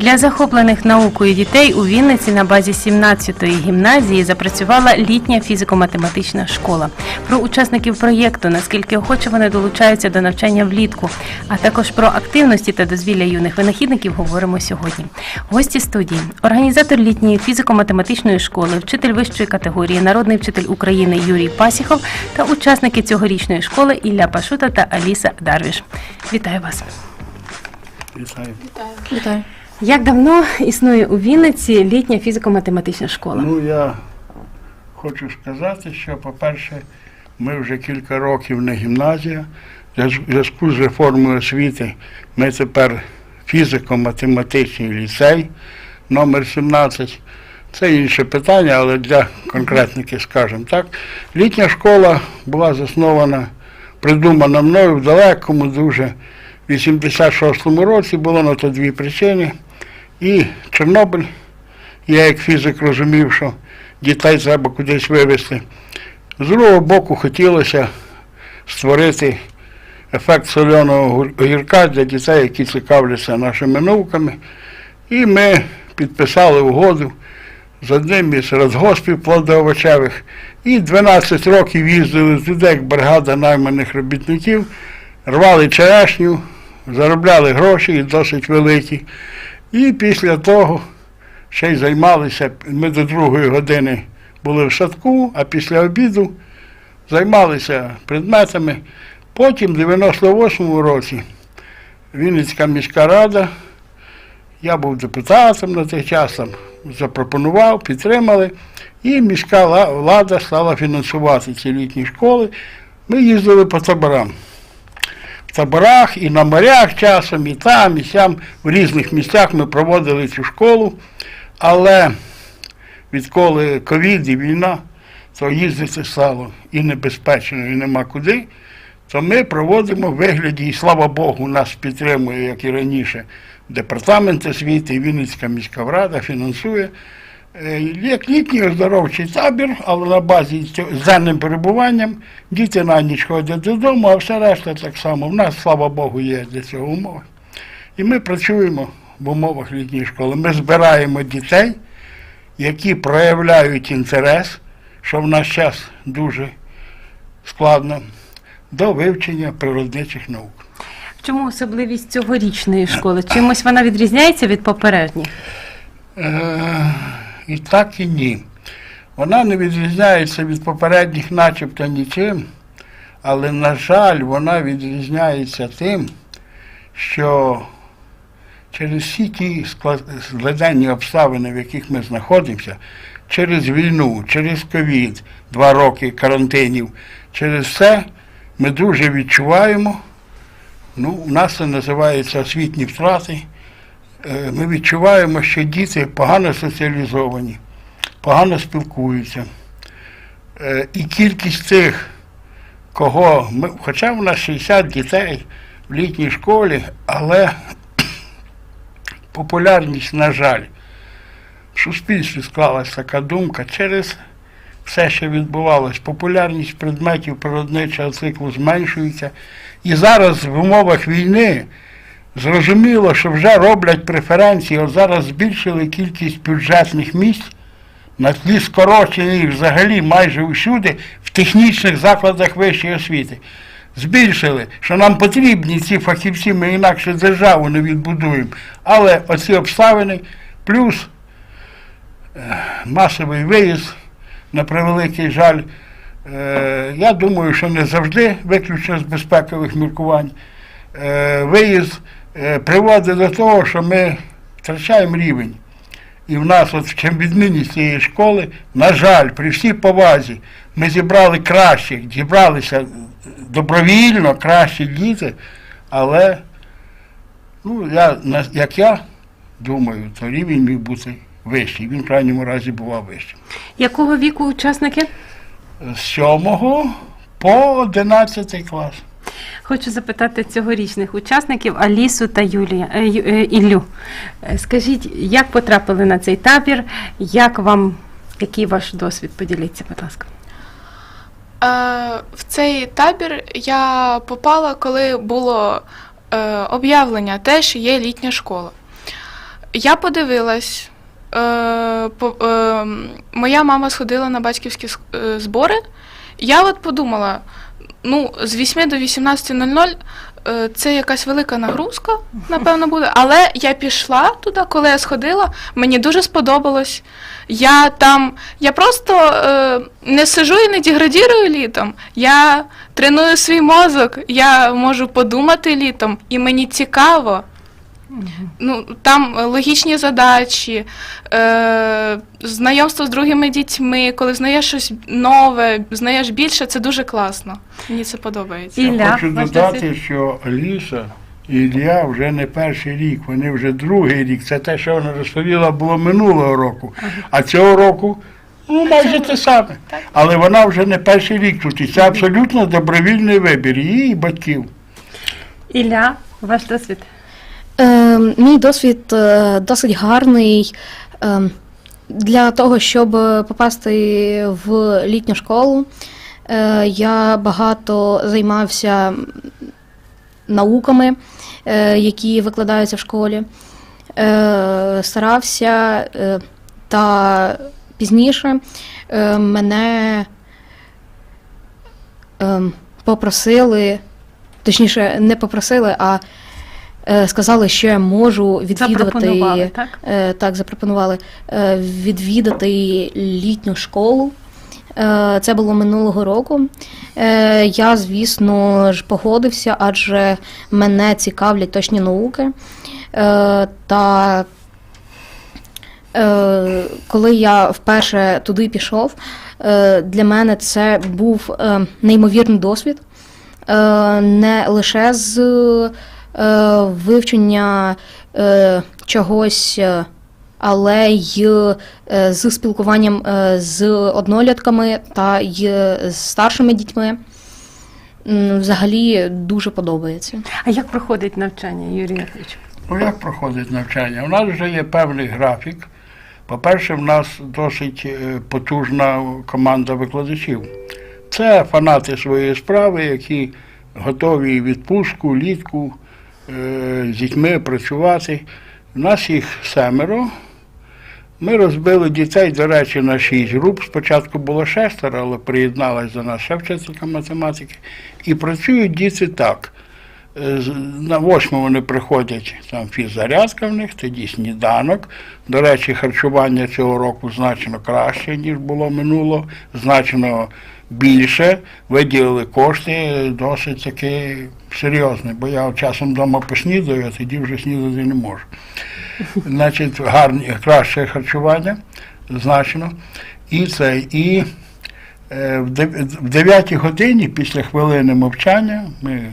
Для захоплених наукою дітей у Вінниці на базі 17-ї гімназії запрацювала літня фізико-математична школа. Про учасників проєкту, наскільки охоче вони долучаються до навчання влітку, а також про активності та дозвілля юних винахідників говоримо сьогодні. Гості студії, організатор літньої фізико-математичної школи, вчитель вищої категорії, народний вчитель України Юрій Пасіхов та учасники цьогорічної школи Ілля Пашута та Аліса Дарвіш. Вітаю вас! Вітаю. Вітаю. Як давно існує у Вінниці літня фізико-математична школа? Ну, я хочу сказати, що, по-перше, ми вже кілька років не гімназія. В зв'язку з реформою освіти ми тепер фізико-математичний ліцей номер 17. Це інше питання, але для конкретники скажемо так. Літня школа була заснована, придумана мною в далекому дуже в 86-му році, було на то дві причини. І Чорнобиль, я як фізик розумів, що дітей треба кудись вивезти. З другого боку, хотілося створити ефект соляного огірка для дітей, які цікавляться нашими науками. І ми підписали угоду з одним із радгоспів плодоовочевих. І 12 років їздили туди, як бригада найманих робітників, рвали черешню, заробляли гроші і досить великі. І після того ще й займалися. Ми до другої години були в садку, а після обіду займалися предметами. Потім, в 98-му році, Вінницька міська рада, я був депутатом на той час, запропонував, підтримали, і міська влада стала фінансувати ці літні школи. Ми їздили по таборам. Таборах і на морях часом, і там, і сям, в різних місцях ми проводили цю школу. Але відколи ковід і війна, то їздити стало і небезпечно, і нема куди, то ми проводимо вигляді, і слава Богу, нас підтримує, як і раніше, департамент освіти, Вінницька міська рада фінансує. Е, Як літній оздоровчий табір, але на базі з денним перебуванням діти на ніч ходять додому, а все решта так само. В нас, слава Богу, є для цього умови. І ми працюємо в умовах літньої школи. Ми збираємо дітей, які проявляють інтерес, що в наш час дуже складно, до вивчення природничих наук. В чому особливість цьогорічної школи? Чимось вона відрізняється від попередніх? Е, І так і ні. Вона не відрізняється від попередніх начебто нічим, але, на жаль, вона відрізняється тим, що через всі ті склад- складенні обставини, в яких ми знаходимося, через війну, через ковід, два роки карантинів, через це ми дуже відчуваємо, ну, у нас це називається освітні втрати. Е, ми відчуваємо, що діти погано соціалізовані, погано спілкуються. Е, І кількість тих, кого ми, хоча в нас 60 дітей в літній школі, але популярність, на жаль, в суспільстві склалася така думка через все, що відбувалось, популярність предметів природничого циклу зменшується. І зараз в умовах війни Зрозуміло, що вже роблять преференції, от зараз збільшили кількість бюджетних місць на тлі скорочення їх взагалі майже усюди в технічних закладах вищої освіти. Збільшили, що нам потрібні ці фахівці, ми інакше державу не відбудуємо. Але оці обставини, плюс е, масовий виїзд, на превеликий жаль, е, я думаю, що не завжди, виключно з безпекових міркувань, е, виїзд приводить до того, що ми втрачаємо рівень. І в нас, от чим відмінність цієї школи, на жаль, при всій повазі, ми зібрали кращих, зібралися добровільно кращі діти, але, ну, я, як я думаю, то рівень міг бути вищий. Він в крайньому разі бував вищим. Якого віку учасники? З 7 по 11 клас. Хочу запитати цьогорічних учасників Алісу та Юлія, е, е, Іллю. Е, Скажіть, як потрапили на цей табір? Як вам, який ваш досвід? Поділіться, будь ласка. в цей табір я попала, коли було об'явлення те, що є літня школа. Я подивилась. По, моя мама сходила на батьківські збори. Я от подумала: ну, з 8 до 18.00 е, це якась велика нагрузка, напевно, буде. Але я пішла туди, коли я сходила, мені дуже сподобалось. Я там, я просто е, не сижу і не деградірую літом. Я треную свій мозок, я можу подумати літом, і мені цікаво. Ну, там е, логічні задачі, е, знайомство з другими дітьми, коли знаєш щось нове, знаєш більше, це дуже класно. Мені це подобається. Ілля, Я хочу додати, що Ліса і Ілля вже не перший рік, вони вже другий рік. Це те, що вона розповіла, було минулого року. А цього року ну, майже те саме. Але вона вже не перший рік тут. І це абсолютно добровільний вибір її і батьків. Ілля, ваш досвід. Е, мій досвід е, досить гарний. Е, для того, щоб попасти в літню школу, е, я багато займався науками, е, які викладаються в школі. Старався та пізніше мене е, попросили, точніше, не попросили, а сказали, що я можу відвідувати. Запропонували, так? Е, так, запропонували е, відвідати літню школу. Е, Це було минулого року. Е, Я, звісно ж, погодився, адже мене цікавлять точні науки. Е, Та е, коли я вперше туди пішов, е, для мене це був е, неймовірний досвід. Е, Не лише з е, вивчення е, чогось, е, але й е, з спілкуванням е, з однолітками та й з старшими дітьми. Взагалі дуже подобається. А як проходить навчання, Юрій Яковлевич? Ну, як проходить навчання? У нас вже є певний графік. По-перше, в нас досить е, потужна команда викладачів. Це фанати своєї справи, які готові відпустку, літку е, з дітьми працювати. У нас їх семеро. Ми розбили дітей, до речі, на шість груп. Спочатку було шестеро, але приєдналась до нас ще вчителька математики. І працюють діти так. Е, На восьму вони приходять, там фіззарядка в них, тоді сніданок. До речі, харчування цього року значно краще, ніж було минуло, значно більше. Виділили кошти, досить таки серйозні, бо я часом вдома поснідаю, а тоді вже снідати не можу. Значить, гарні, краще харчування, значно. І це, і е, в дев- в 9 годині після хвилини мовчання ми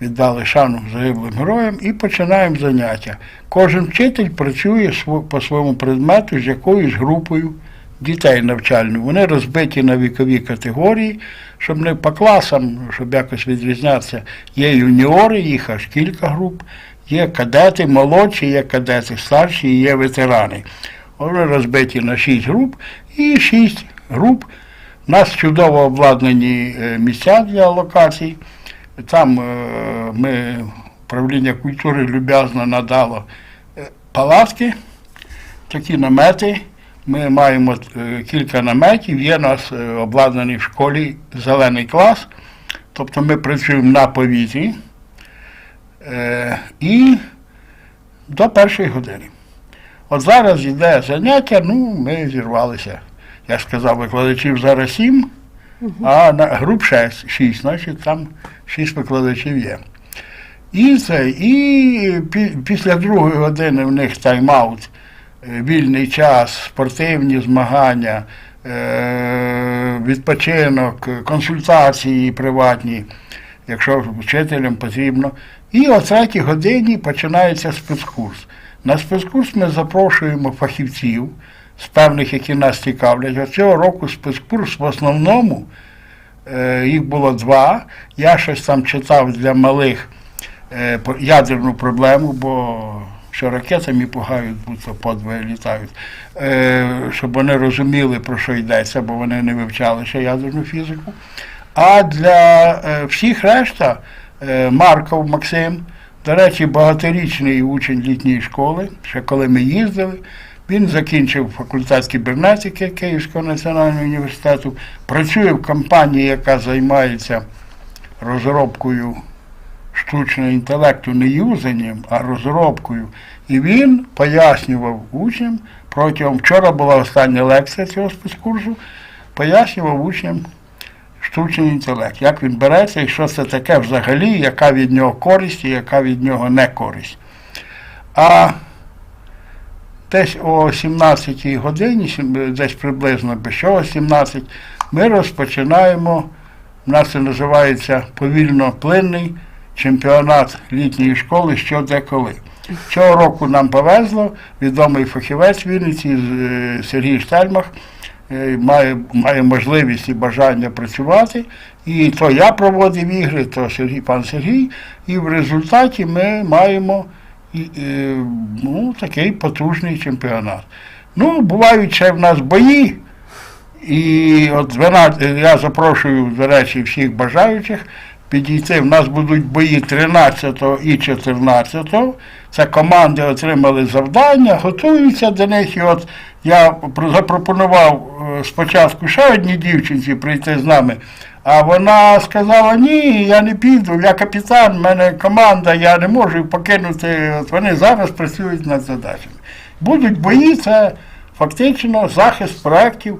віддали шану загиблим героям і починаємо заняття. Кожен вчитель працює по своєму предмету з якоюсь групою дітей навчальною. Вони розбиті на вікові категорії, щоб не по класам, щоб якось відрізнятися. Є юніори, їх аж кілька груп, є кадети молодші, є кадети старші, є ветерани. Вони розбиті на шість груп і шість груп. У нас чудово обладнані е, місця для локацій. Там е, ми, управління культури люб'язно надало е, палатки, такі намети. Ми маємо е, кілька наметів. Є у нас е, обладнаний в школі зелений клас. Тобто ми працюємо на повітрі е, і до першої години. От зараз йде заняття, ну, ми зірвалися. Я сказав, викладачів зараз сім, а на груп 6, 6, значить там 6 викладачів є. І це, і пі- після другої години в них тайм-аут, вільний час, спортивні змагання, е, відпочинок, консультації приватні, якщо вчителям потрібно. І о третій годині починається спецкурс. На спецкурс ми запрошуємо фахівців з певних, які нас цікавлять. От цього року спецкурс в основному е, їх було два. Я щось там читав для малих е, ядерну проблему, бо що ракетами пугають, будь-то подвоє літають, е, щоб вони розуміли, про що йдеться, бо вони не вивчали ще ядерну фізику. А для е, всіх решта е, Марков Максим, до речі, багаторічний учень літньої школи, ще коли ми їздили, він закінчив факультет кібернетики Київського національного університету, працює в компанії, яка займається розробкою штучного інтелекту, не юзанням, а розробкою. І він пояснював учням протягом вчора була остання лекція цього спецкурсу, пояснював учням штучний інтелект, як він береться і що це таке взагалі, яка від нього користь і яка від нього не користь. А десь о 17-й годині, десь приблизно без чого 17, ми розпочинаємо, у нас це називається повільно плинний чемпіонат літньої школи що де коли. Цього року нам повезло, відомий фахівець Вінниці е, Сергій Штельмах е, має, має можливість і бажання працювати. І то я проводив ігри, то Сергій, пан Сергій. І в результаті ми маємо е, ну, такий потужний чемпіонат. Ну, бувають ще в нас бої. І от 12, я запрошую, до речі, всіх бажаючих підійти. В нас будуть бої 13 і 14. Це команди отримали завдання, готуються до них. І от я запропонував е, спочатку ще одній дівчинці прийти з нами. А вона сказала, ні, я не піду, я капітан, в мене команда, я не можу покинути. От вони зараз працюють над задачами. Будуть бої, це фактично захист проєктів,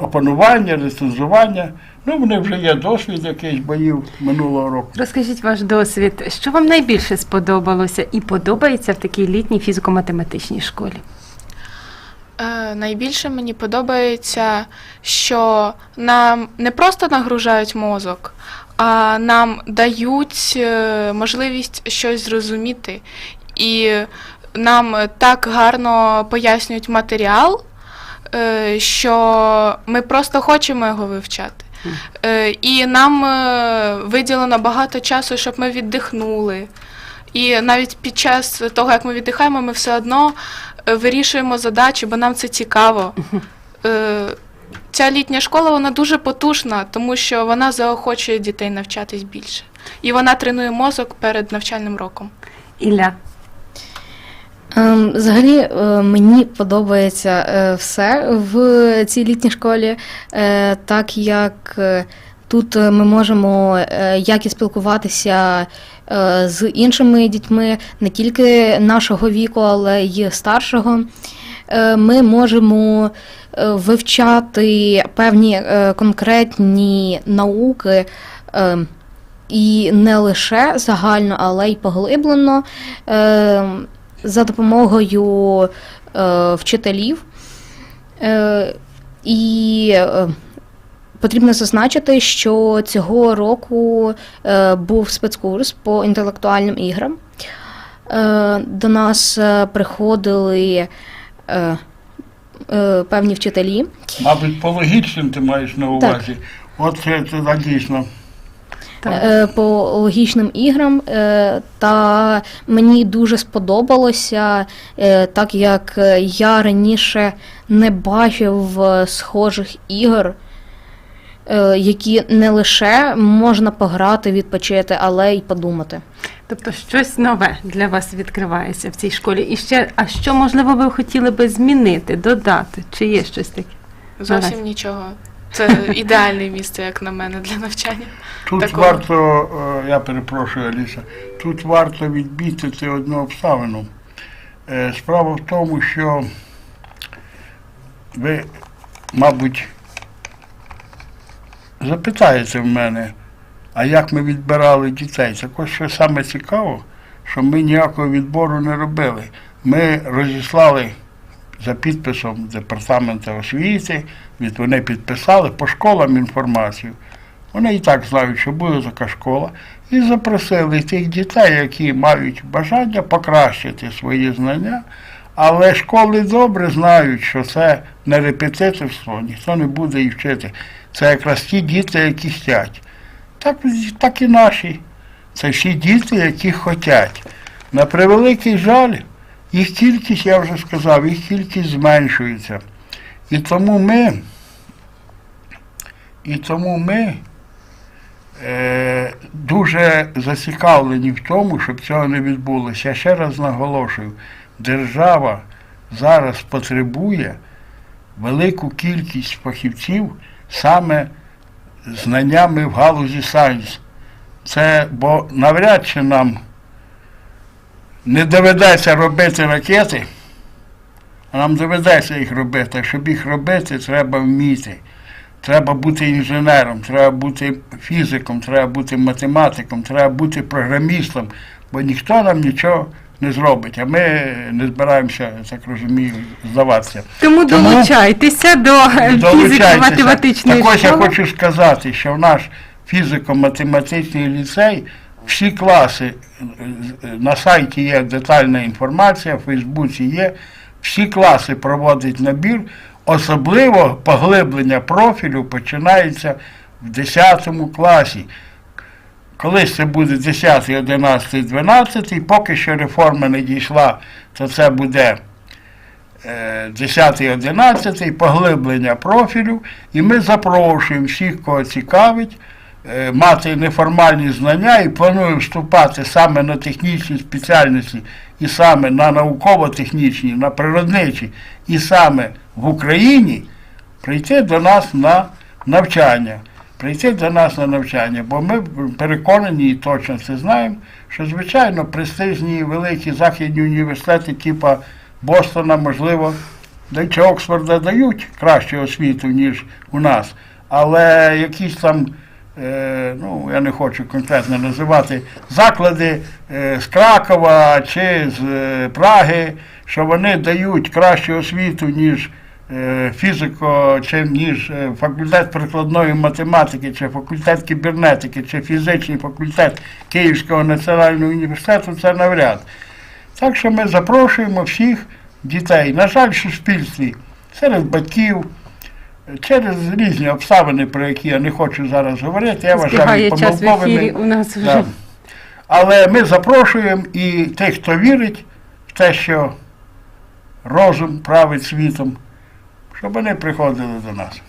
опанування, рецензування. Ну, в них вже є досвід якийсь боїв минулого року. Розкажіть ваш досвід, що вам найбільше сподобалося і подобається в такій літній фізико-математичній школі? Е, найбільше мені подобається, що нам не просто нагружають мозок, а нам дають е, можливість щось зрозуміти. І нам так гарно пояснюють матеріал, е, що ми просто хочемо його вивчати. Е, І нам е, виділено багато часу, щоб ми віддихнули. І навіть під час того, як ми віддихаємо, ми все одно е, вирішуємо задачі, бо нам це цікаво. Ця літня школа вона дуже потужна, тому що вона заохочує дітей навчатись більше. І вона тренує мозок перед навчальним роком. Ілля. Ем, Взагалі е, мені подобається е, все в цій літній школі, е, так як тут ми можемо як спілкуватися з іншими дітьми, не тільки нашого віку, але й старшого. Ми можемо вивчати певні конкретні науки. І не лише загально, але й поглиблено. За допомогою е, вчителів. Е, і е, потрібно зазначити, що цього року е, був спецкурс по інтелектуальним іграм. Е, до нас е, приходили е, е, певні вчителі. Мабуть, по логічним ти маєш на увазі. От це, це дійсно. Так. е, по логічним іграм, е, та мені дуже сподобалося, е, так як я раніше не бачив схожих ігор, е, які не лише можна пограти, відпочити, але й подумати. Тобто щось нове для вас відкривається в цій школі. І ще, а що можливо ви хотіли би змінити, додати? Чи є щось таке? Зовсім нічого. Це ідеальне місце, як на мене, для навчання. Тут Такого. варто, е, я перепрошую, Аліса, тут варто відмітити одну обставину. Е, Справа в тому, що ви, мабуть, запитаєте в мене, а як ми відбирали дітей? Так ось що саме цікаво, що ми ніякого відбору не робили. Ми розіслали за підписом департаменту освіти, від вони підписали по школам інформацію. Вони і так знають, що буде така школа, і запросили тих дітей, які мають бажання покращити свої знання, але школи добре знають, що це не репетиторство, ніхто не буде їх вчити. Це якраз ті діти, які хочуть. Так, так і наші. Це всі діти, які хочуть. На превеликий жаль, їх кількість, я вже сказав, їх кількість зменшується. І тому ми, і тому ми е, дуже зацікавлені в тому, щоб цього не відбулося. Я ще раз наголошую, держава зараз потребує велику кількість фахівців саме знаннями в галузі сайенс. Це, бо навряд чи нам не доведеться робити ракети, а нам доведеться їх робити. Щоб їх робити, треба вміти. Треба бути інженером, треба бути фізиком, треба бути математиком, треба бути програмістом, бо ніхто нам нічого не зробить. А ми не збираємося, я так розумію, здаватися. Тому, Тому долучайтеся до фізико-математичної Так ось я хочу сказати, що в наш фізико-математичний ліцей всі класи е, е, на сайті є детальна інформація, в Фейсбуці є. Всі класи проводять набір, особливо поглиблення профілю починається в 10 класі. Колись це буде 10, 11, 12, поки що реформа не дійшла, то це буде е, 10, 11, поглиблення профілю, і ми запрошуємо всіх, кого цікавить, е, мати неформальні знання і плануємо вступати саме на технічні спеціальності, і саме на науково-технічні, на природничі, і саме в Україні прийти до нас на навчання. Прийти до нас на навчання, бо ми переконані і точно це знаємо, що звичайно престижні великі західні університети, типа Бостона, можливо, да чи Оксфорда дають кращу освіту, ніж у нас. Але якісь там, е, ну я не хочу конкретно називати, заклади е, з Кракова чи з е, Праги, що вони дають кращу освіту, ніж е, фізико, чи ніж е, факультет прикладної математики, чи факультет кібернетики, чи фізичний факультет Київського національного університету, це навряд. Так що ми запрошуємо всіх дітей. На жаль, в суспільстві серед батьків, через різні обставини, про які я не хочу зараз говорити, я вважаю час в ефірі помилковими. у нас вже. Да. Але ми запрошуємо і тих, хто вірить в те, що розум править світом, щоб вони приходили до нас.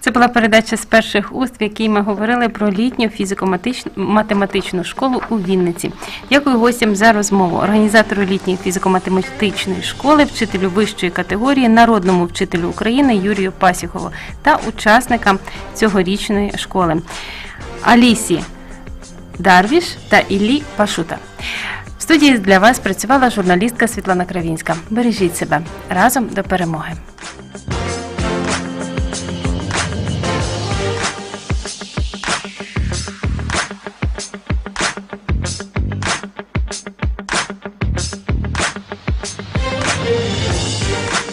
Це була передача з перших уст, в якій ми говорили про літню фізико-математичну школу у Вінниці. Дякую гостям за розмову. Організатору літньої фізико-математичної школи, вчителю вищої категорії, народному вчителю України Юрію Пасіхову та учасникам цьогорічної школи Алісі Дарвіш та Іллі Пашута. В студії для вас працювала журналістка Світлана Кравінська. Бережіть себе разом до перемоги.